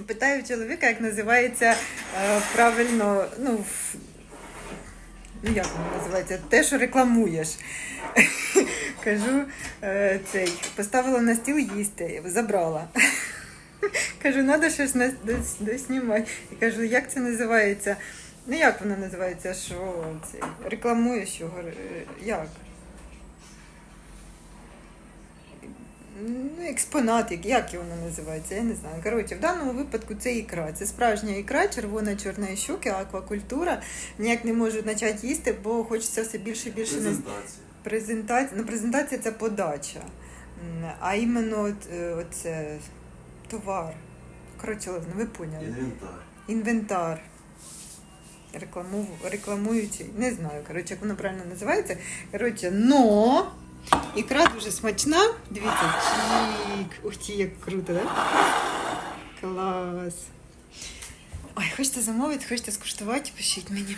Питаю чоловіка, як називається е, правильно, ну, ну як воно називається, те, що рекламуєш. Кажу, е, цей, поставила на стіл їсти, забрала. Кажу, треба щось доснімати. І кажу, як це називається? Ну як воно називається, що цей, рекламуєш його? е, Як? Ну, експонат, як- його воно називається, я не знаю. Коротше, в даному випадку це ікра. Це справжня ікра, червона чорної щуки, аквакультура. Ніяк не можу почати їсти, бо хочеться все більше і більше. Презентація. Презентація, ну, презентація це подача. А іменно е, оце товар. Коротше, ладно, ви поняли. Інвентар. Інвентар. Рекламу, рекламуючий. Не знаю, коротше, як воно правильно називається. Коротше, но ікра дуже смачна. Дивіться. Ух як круто, да? Клас. Ой, хочете замовити, хочете скуштувати, пишіть мені.